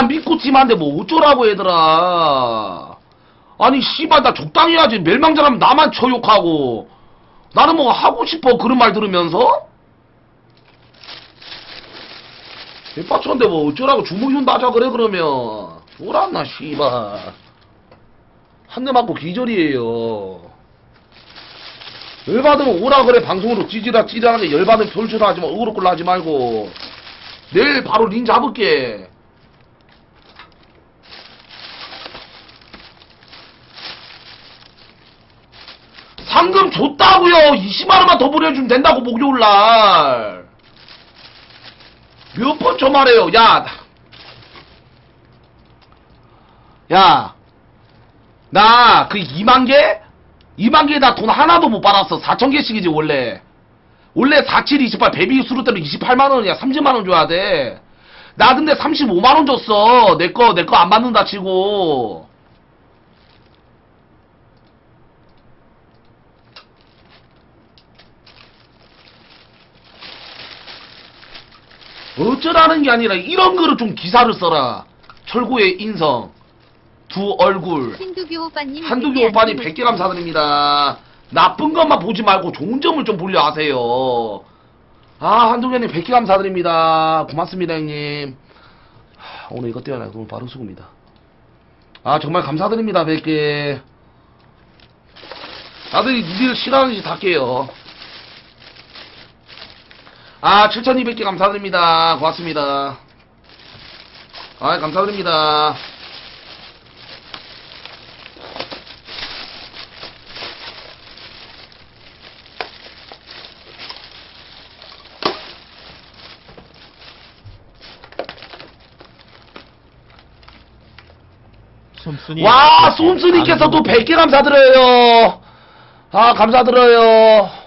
나 믿고 팀한테 뭐 어쩌라고 얘들아. 아니 씨발 나 적당히 해야지. 멸망전하면 나만 처욕하고. 나는 뭐 하고 싶어 그런 말 들으면서? 개빡쳤는데 뭐 어쩌라고 주먹이운 나자 그래 그러면. 졸았나 씨발. 한 대 맞고 기절이에요. 열받으면 오라 그래 방송으로 찌질하 찌질하게 열받으면 별짓 하지 마 어그로 끌라 하지 말고. 내일 바로 린 잡을게 상금 줬다고요 20만원만 더 보내주면 된다고 목요일날 몇 번 저 말해요 야 야, 나 그 2만 개? 2만 개에 나돈 하나도 못 받았어. 4천 개씩이지, 원래. 원래 47, 28, 베비 수로 때는 28만원이야. 30만원 줘야 돼. 나 근데 35만원 줬어. 내 거, 내 거 안 받는다 치고. 어쩌라는 게 아니라 이런 거를 좀 기사를 써라. 철구의 인성. 두 얼굴. 한두교 오빠님 한두교 오빠님 안 100개 감사드립니다. 나쁜 것만 보지 말고 좋은 점을 좀 보려 하세요. 아, 한두교님 100개 감사드립니다. 고맙습니다, 형님. 하, 오늘 이것 때문에 너무 바로 수고입니다. 아, 정말 감사드립니다, 100개. 다들 니들 싫어하는지 다 깨요. 아, 7200개 감사드립니다. 고맙습니다. 아, 감사드립니다. 솜순이 와, 솜순이께서도 100개 감사드려요. 아, 감사드려요.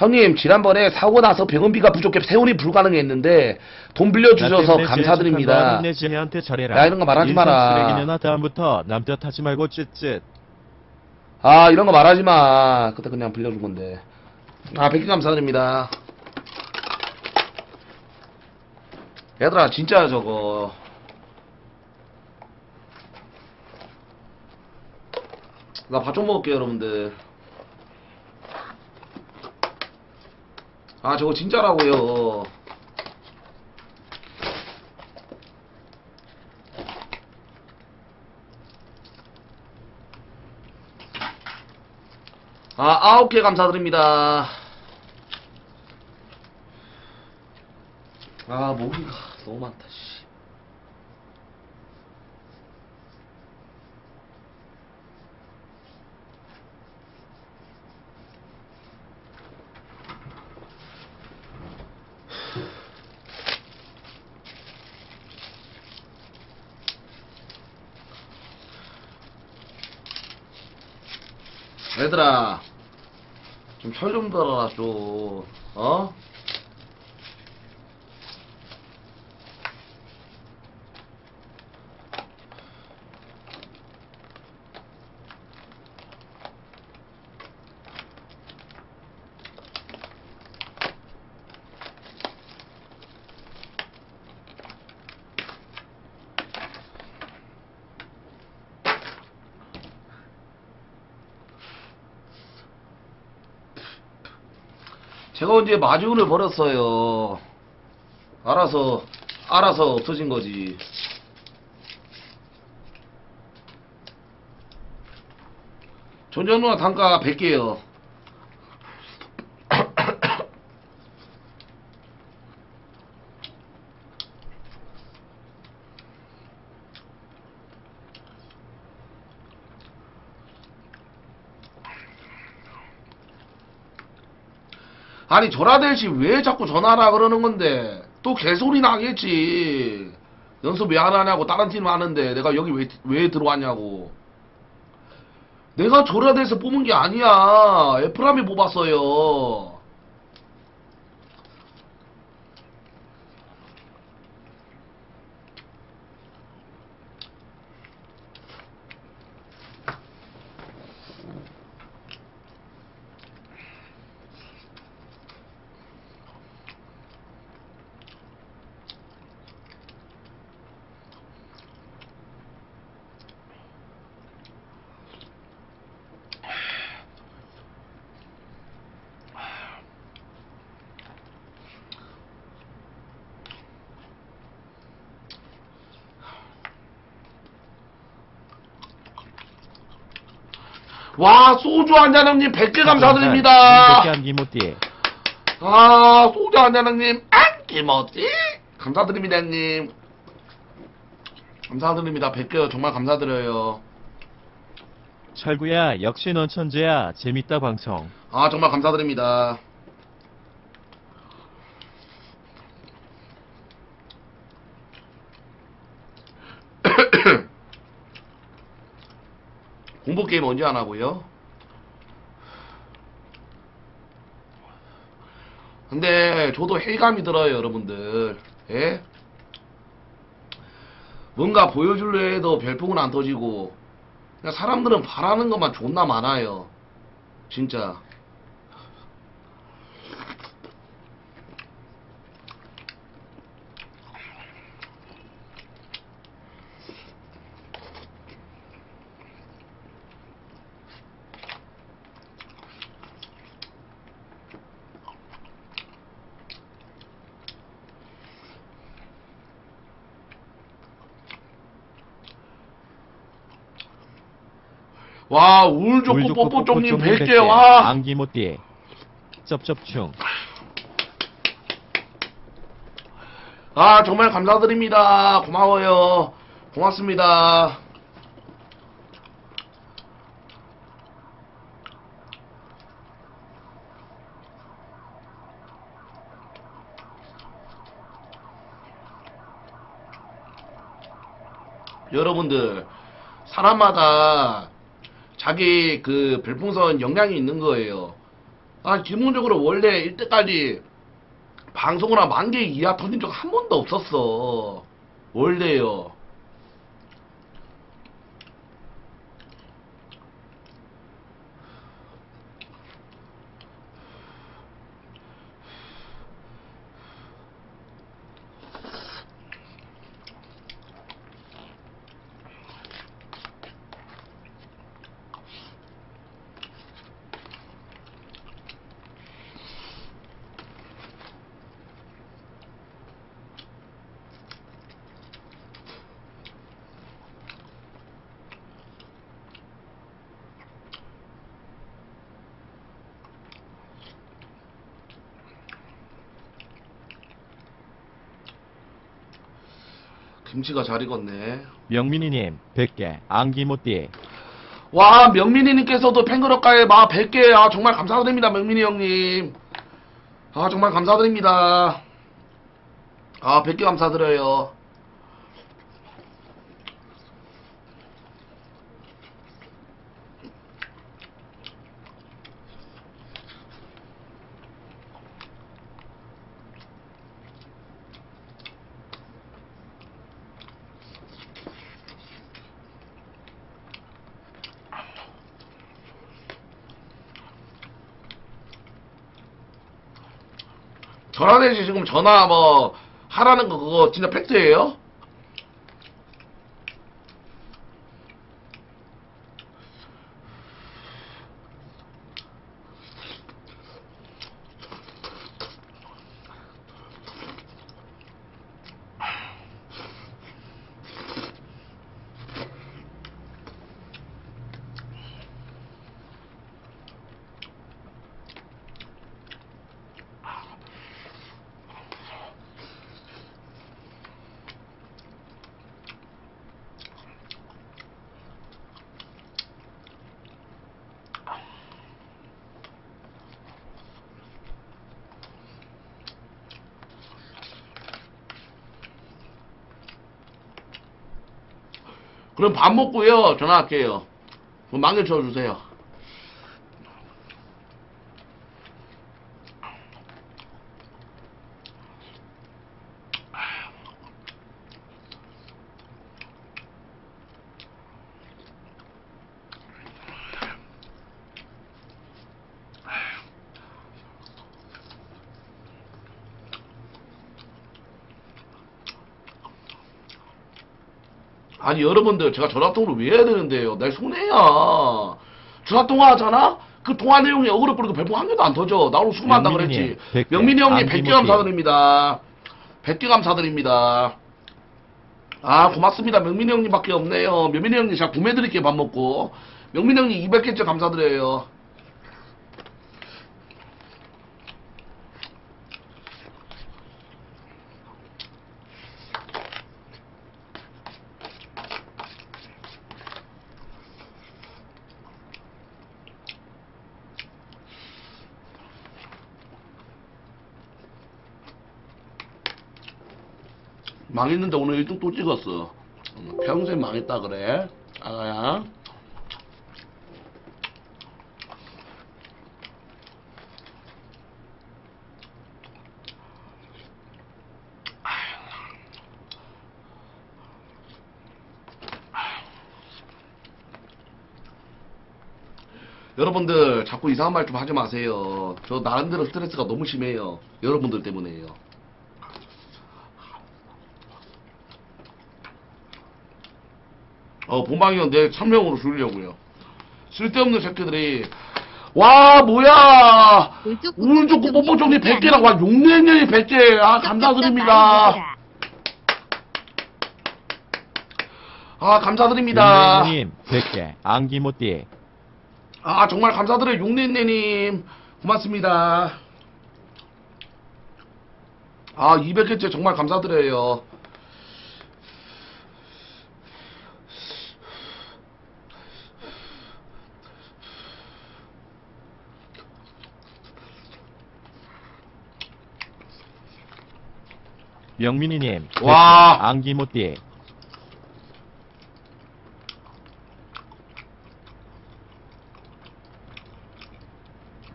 형님, 지난번에 사고 나서 병원비가 부족해 세원이 불가능했는데 돈 빌려주셔서 감사드립니다. 내 지혜한테 잘해라. 야, 이런 거 말하지 마라. 쓰레기년아 다음부터 남 탓 하지 말고 쯧쯧. 아, 이런 거 말하지 마. 그때 그냥 빌려준 건데. 아, 100개 감사드립니다. 얘들아, 진짜야, 저거. 나 밥 좀 먹을게요, 여러분들. 아, 저거 진짜라고요. 아, 아홉 개 감사드립니다. 아, 모기가 너무 많다, 씨. 얘들아, 좀 철좀 들어라, 좀. 어? 제가 언제 마주를 버렸어요. 알아서, 알아서 없어진 거지. 존전 누나 단가 100개요. 아니 전화될지 왜 자꾸 전화하라 그러는 건데? 또 개소리 나겠지. 연습 왜 안 하냐고 다른 팀 하는데. 내가 여기 왜, 왜 들어왔냐고. 내가 조라돼서 뽑은 게 아니야. 에프람이 뽑았어요 와, 소주 한잔 형님 100개 100개 감사드립니다. 한기 못띠. 아, 소주 한잔 형님, 안기모지? 감사드립니다, 형님. 감사드립니다. 100개 정말 감사드려요. 철구야, 역시 넌 천재야. 재밌다 방송. 아, 정말 감사드립니다. 공포 게임 언제 안 하고요? 근데 저도 회의감이 들어요, 여러분들. 예? 뭔가 보여줄려 해도 별풍은 안 터지고 그냥 사람들은 바라는 것만 존나 많아요. 진짜. 와, 울 좋고 물 좋고 뽀뽀 쪽님 뽀뽀 100개, 와. 안기 못띠. 쩝쩝충. 아, 정말 감사드립니다. 고마워요. 고맙습니다. 여러분들, 사람마다 자기 그 별풍선 역량이 있는 거예요. 아, 기본적으로 원래 이때까지 방송을 한만개 이하 터진 적 한 번도 없었어. 원래요. 김치가 잘 익었네. 명민이님, 100개. 안기 못띠. 와, 명민이님께서도 팬그룹가에 마 100개, 아, 정말 감사드립니다, 명민이 형님. 아, 정말 감사드립니다. 아, 100개 감사드려요. 전화대시 지금 전화 뭐, 하라는 거 그거 진짜 팩트예요? 그럼 밥 먹고요. 전화할게요. 그럼 만개 쳐주세요. 아니 여러분들 제가 전화통화를 왜 해야 되는데요? 날 손해야. 전화통화 하잖아? 그 통화 내용이 어그로 끌고 별풍 한 개도 안 터져. 나오고 수고 많다 명민이님, 그랬지. 100개. 명민이 형님 안기 100개 못해. 감사드립니다. 100개 감사드립니다. 아 고맙습니다. 명민이 형님밖에 없네요. 명민이 형님 제가 구매드릴게요 밥 먹고. 명민 형님 200개째 감사드려요. 망했는데 오늘 1등 또 찍었어. 음, 평생 망했다 그래. 아가야. 여러분들 자꾸 이상한 말 좀 하지 마세요. 저 나름대로 스트레스가 너무 심해요. 여러분들 때문에요. 어, 본방이요. 내 천명으로 줄이려고요. 쓸데없는 새끼들이. 와, 뭐야! 오른쪽 뽀뽀 정리 100개랑 와, 용내년이 100개. 아, 감사드립니다. 아, 감사드립니다. 용래님 100개 안기모띠 아, 정말 감사드려요. 용내년님. 고맙습니다. 아, 200개째 정말 감사드려요. 명민이님 100개 와. 안기모띠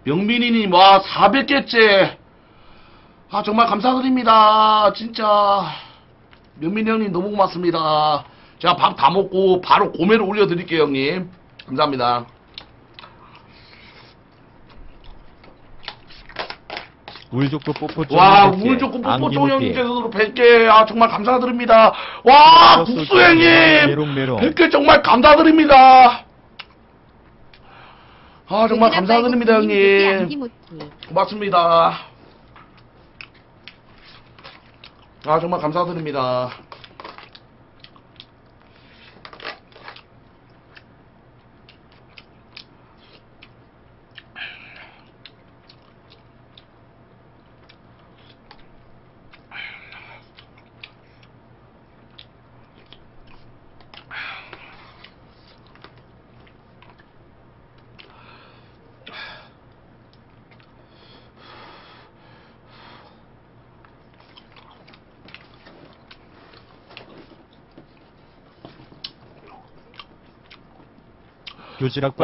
명민이님, 와, 400개째. 아, 정말 감사드립니다. 진짜. 명민이 형님 너무 고맙습니다. 제가 밥 다 먹고 바로 고매를 올려드릴게요, 형님. 감사합니다. 울족도 뽀뽀 와, 우물 좋고 뽀뽀쫑 형님께서도 100개. 아, 정말 감사드립니다. 와, 국수 형님. 메롱메롱 100개 정말 감사드립니다. 아, 정말 감사드립니다, 형님. 고맙습니다. 아, 정말 감사드립니다.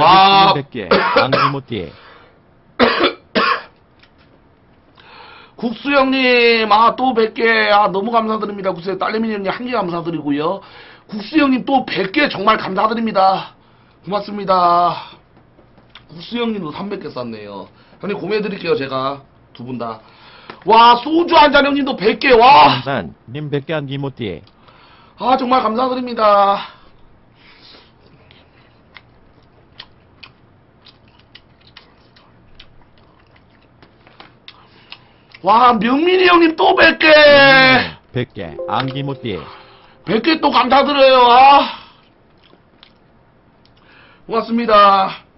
와. 빨리 100개 안기모띠 국수 형님, 아, 또 100개, 아, 너무 감사드립니다. 국수 딸내미 형님 한 개 감사드리고요. 국수 형님 또 100개 정말 감사드립니다. 고맙습니다. 국수 형님도 300개 쌌네요. 형님 고매해드릴게요, 제가. 두 분 다. 와, 소주 한 잔 형님도 100개, 와! 감산 님 100개 안기모띠 아, 정말 감사드립니다. 와, 명민이 형님 또 100개! 100개 안기모띠 100개 또 감사드려요, 아. 고맙습니다.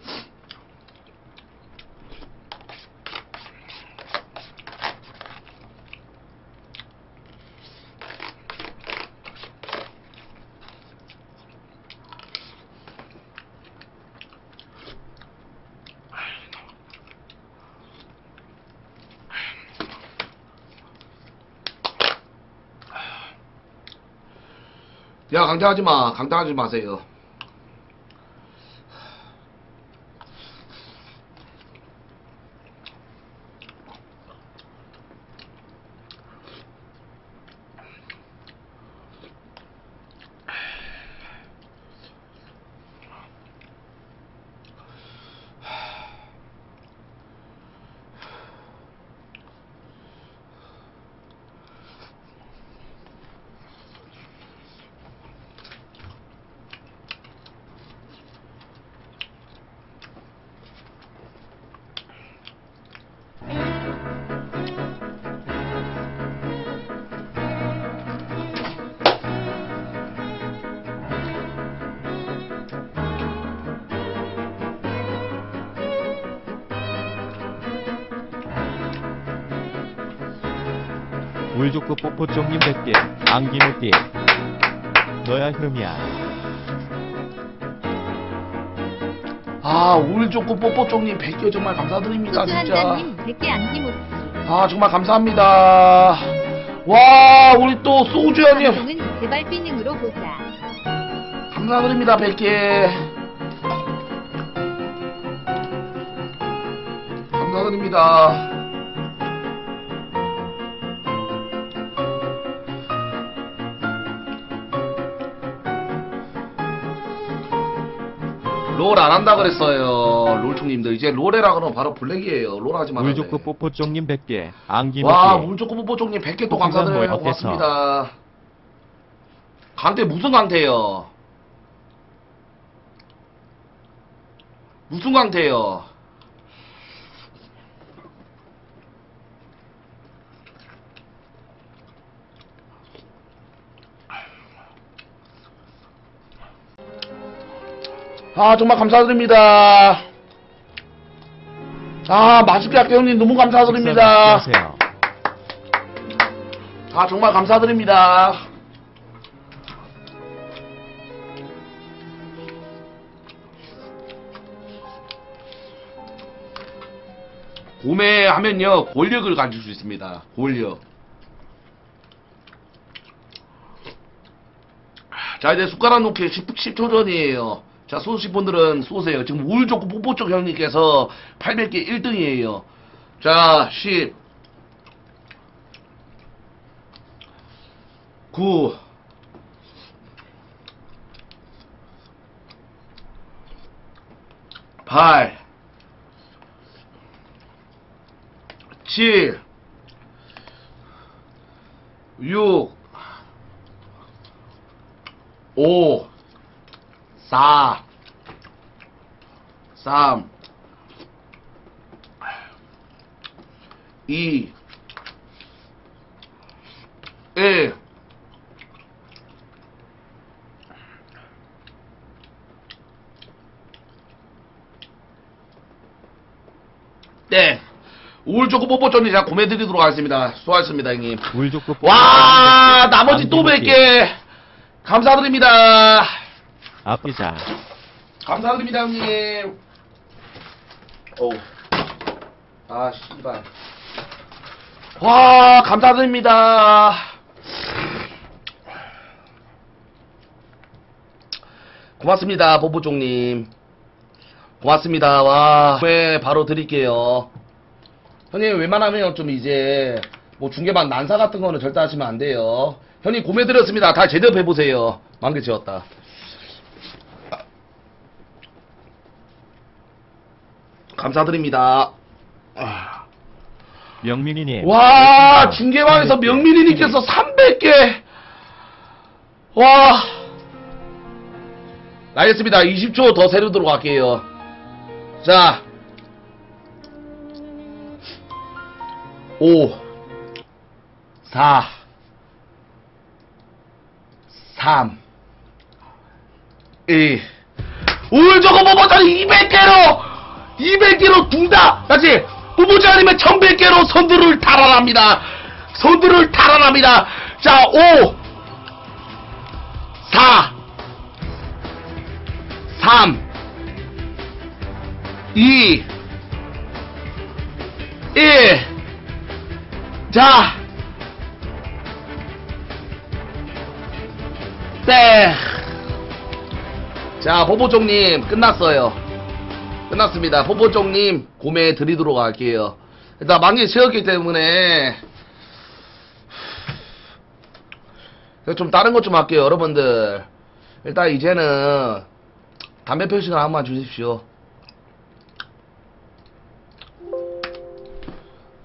야, 강타하지 마. 강타하지 마세요. 족구 뽀뽀종님 100개 안기모띠 너야 흐름이야 아, 울 좋고 뽀뽀종님 100개 정말 감사드립니다, 진짜. 소주한잔님 100개 안기모티 아, 정말 감사합니다. 와, 우리 또 소주 형님. 방송은 제발 삐능으로 보자 감사드립니다, 100개. 감사드립니다. 롤 안 한다 그랬어요. 롤총님들. 이제 롤해라 그러면 바로 블랙이에요. 롤 하지 말아요. 울족구 뽀뽀종님 100개 와, 안기모띠 물조금 뽀뽀종님 100개 또 감사드려요. 뭐야, 고맙습니다. 강태 무슨 강태요? 무슨 강태요? 아 정말 감사드립니다. 아 맛있게 할게요 형님 너무 감사드립니다. 아 정말 감사드립니다. 구매하면요 권력을 가질 수 있습니다. 권력. 자 이제 숟가락 놓기 10, 10초 전이에요. 자 쏘실 분들은 쏘세요. 지금 우울 좋고 뽀뽀 쪽 형님께서 800개 1등이에요. 자 10. 9 8 7 6 5 4 3 2 1 네. 우울초코 뽀뽀전이 제가 구매드리도록 하겠습니다. 수고하셨습니다, 형님. 울족구 와, 나머지 또 100개. 감사드립니다. 아끼자 감사드립니다, 형님. 어우. 아, 씨발. 와, 감사드립니다. 고맙습니다, 뽀뽀종님. 고맙습니다. 와, 왜 바로 드릴게요. 형님, 웬만하면 좀 이제, 뭐 중계반 난사 같은 거는 절대 하시면 안 돼요. 형님, 고매드렸습니다. 다 제대로 해보세요. 만개 지었다. 감사드립니다. 아. 명민이님 와, 100개. 중계방에서 100개. 명민이님께서 300개. 와. 알겠습니다. 20초 더 세르도록 할게요. 자. 5, 4, 3, 2, 울 저거 뽑았더니 200개로! 200개로 둘 다! 다시! 뽑지 않으면 1100개로 선두를 탈환합니다. 선두를 탈환합니다. 자, 5, 4, 3, 2, 1. 자. 네. 자, 보보종님, 끝났어요. 끝났습니다. 보보종님, 구매해 드리도록 할게요. 일단 만개 채웠기 때문에, 좀 다른 것 좀 할게요, 여러분들. 일단 이제는, 담배 표시를 한번 주십시오.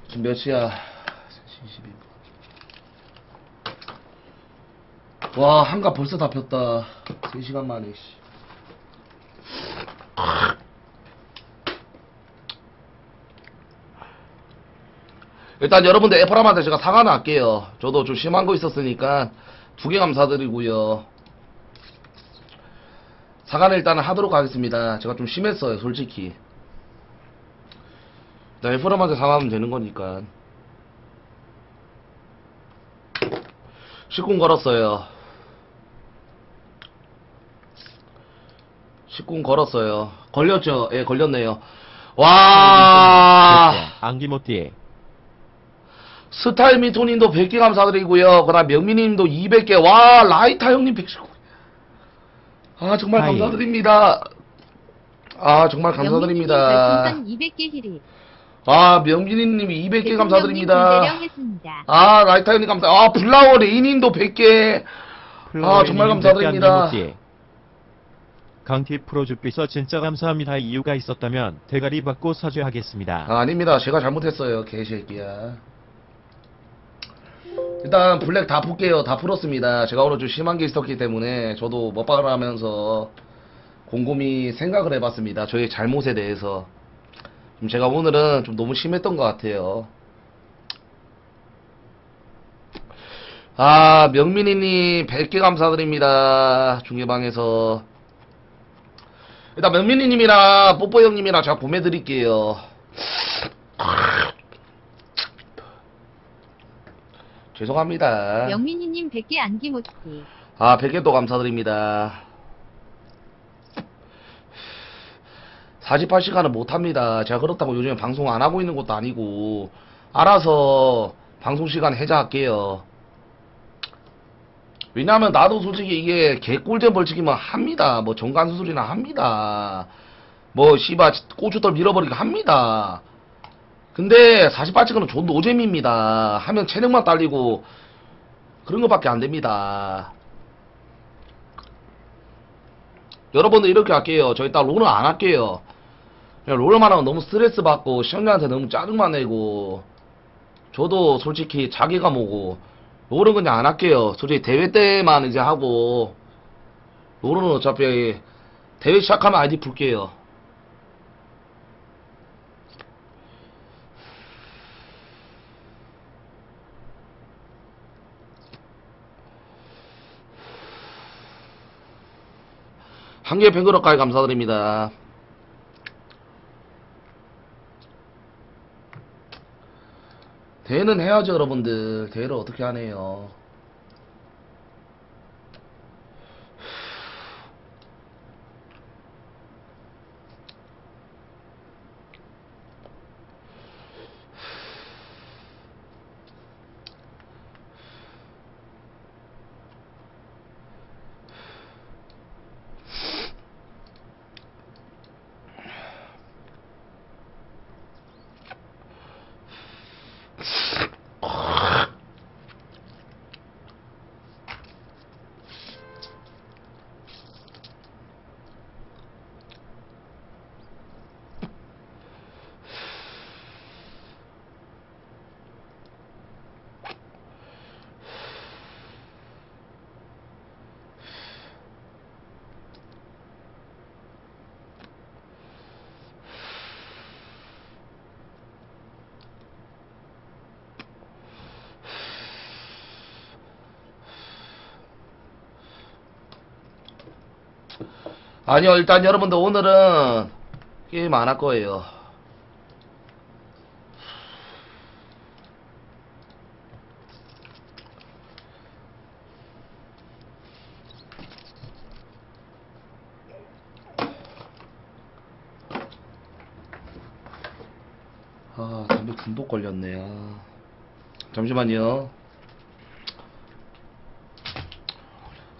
지금 몇 시야? 3시 22분. 와, 한가 벌써 다 폈다. 3시간 만에, 씨. 일단 여러분들 애플함한테 제가 사과 낼게요. 저도 좀 심한 거 있었으니까 두 개 감사드리고요. 사과는 일단은 하도록 하겠습니다. 제가 좀 심했어요, 솔직히. 일단 애플함한테 사과하면 되는 거니까. 식군 걸었어요. 식군 걸었어요. 걸렸죠? 예, 걸렸네요. 와, 100개. 안기모띠. 스타일 미토님도 100개 감사드리고요. 그 다음 명미님도 200개. 와, 라이타 형님 119개. 아, 정말 하이. 감사드립니다. 아, 정말 명민님 감사드립니다. 별풍선 200개 히리. 아, 명진이님이 200개 감사드립니다. 대령했습니다. 아, 라이타 형님 감사. 아, 블라워 레이님도 100개. 아, 정말 감사드립니다. 강티 프로주피서 진짜 감사합니다. 이유가 있었다면 대가리 받고 사죄하겠습니다. 아, 아닙니다. 제가 잘못했어요. 개새끼야. 일단 블랙 다 풀게요. 다 풀었습니다. 제가 오늘 좀 심한 게 있었기 때문에 저도 먹방을 하면서 곰곰이 생각을 해봤습니다. 저의 잘못에 대해서. 좀 제가 오늘은 좀 너무 심했던 것 같아요. 아, 명민이님 100개 감사드립니다. 중계방에서. 일단 명민이님이랑 뽀뽀 형님이랑 제가 보내드릴게요. 죄송합니다. 명민이님 100개 안기모티. 아, 100개 또 감사드립니다. 48시간은 못합니다. 제가 그렇다고 요즘에 방송 안 하고 있는 것도 아니고, 알아서 방송 시간 해자할게요. 왜냐면 나도 솔직히 이게 개꿀잼 벌칙이면 합니다. 뭐 정관 수술이나 합니다. 뭐 씨바 고추떨 밀어버리기 합니다. 근데 48시간은 존 노잼입니다. 하면 체력만 딸리고 그런 것밖에 안 됩니다. 여러분들 이렇게 할게요. 저 이따 롤은 안 할게요. 그냥 롤만 하면 너무 스트레스 받고 시청자한테 너무 짜증만 내고 저도 솔직히 자기가 뭐고 롤은 그냥 안 할게요. 솔직히 대회 때만 이제 하고 롤은 어차피 대회 시작하면 아이디 풀게요. 한개 팬그룹까지 감사드립니다. 대회는 해야죠, 여러분들. 대회를 어떻게 하네요. 아니요, 일단 여러분들 오늘은 게임 안 할 거예요. 아, 담배 중독 걸렸네. 아. 잠시만요.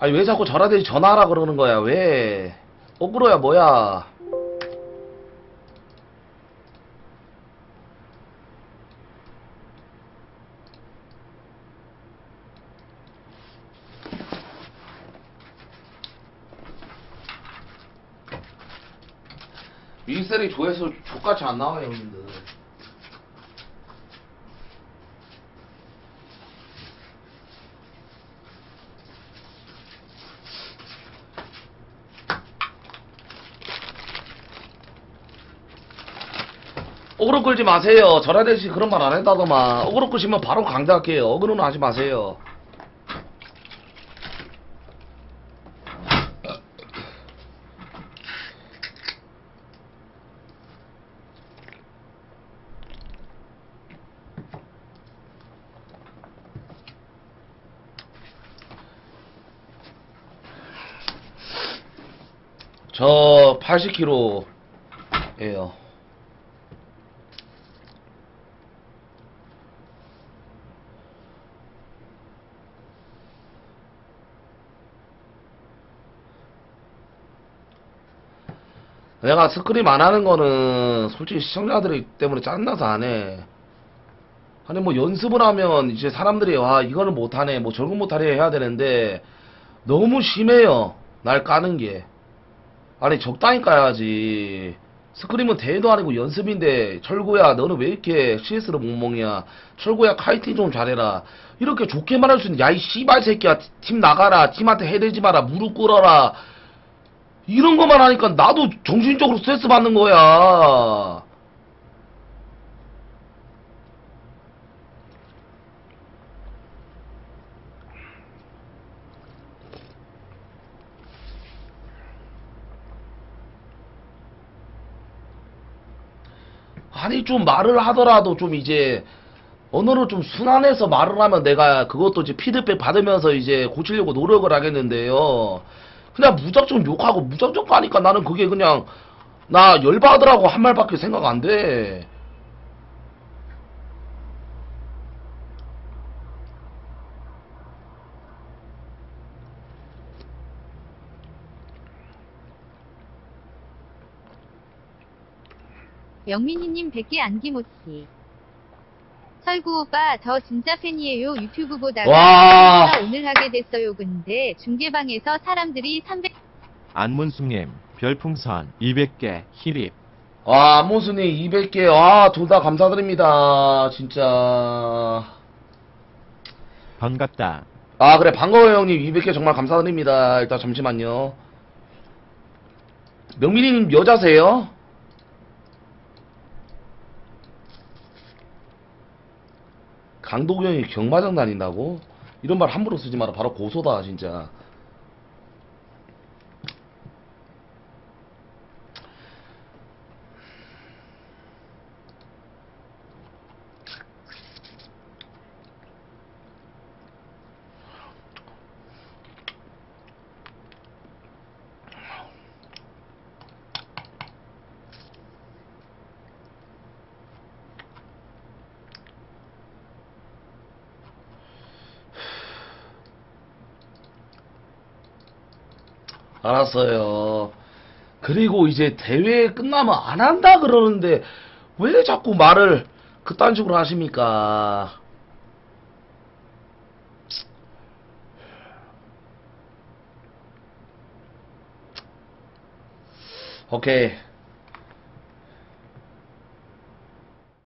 아니 왜 자꾸 전화대지 전화하라 그러는 거야 왜 억울해야 뭐야? 윈셀이 조회수 족같이 안 나와요 형님들 억울로 끌지 마세요. 전화대씨 그런 말 안 했다더만. 억울로 끌시면 바로 강제할게요. 억울은 하지 마세요. 저 80kg 예요. 내가 스크림 안 하는 거는 솔직히 시청자들이 때문에 짜증나서 안 해. 아니 뭐 연습을 하면 이제 사람들이 와 이거는 못하네. 뭐 저건 못하네 해야 되는데 너무 심해요. 날 까는 게. 아니 적당히 까야지. 스크림은 대회도 아니고 연습인데 철구야 너는 왜 이렇게 CS를 몽몽이야? 철구야 카이팅 좀 잘해라. 이렇게 좋게 말할 수 있는 야이 씨발 새끼야. 팀 나가라. 팀한테 해대지 마라. 무릎 꿇어라 이런 것만 하니까 나도 정신적으로 스트레스 받는 거야 아니 좀 말을 하더라도 좀 이제 언어를 좀 순환해서 말을 하면 내가 그것도 이제 피드백 받으면서 이제 고치려고 노력을 하겠는데요. 그냥 무작정 욕하고 무작정 까니까 나는 그게 그냥 나 열받으라고 한 말밖에 생각 안 돼. 영민이님 100개 안기모치. 설구 오빠 저 진짜 팬이에요 유튜브 보다가 와. 오늘 하게 됐어요 근데 중계방에서 사람들이 300 안문숙님, 별풍선 200개, 히립. 와, 모순이 200개, 와, 둘 다 감사드립니다. 진짜. 반갑다. 아, 그래, 반가워요, 형님. 200개 정말 감사드립니다. 일단 잠시만요. 명민이님 여자세요? 강도구 형이 경마장 다닌다고? 이런 말 함부로 쓰지 마라. 바로 고소다, 진짜. 알았어요. 그리고 이제 대회 끝나면 안 한다 그러는데 왜 자꾸 말을 그딴 식으로 하십니까? 오케이.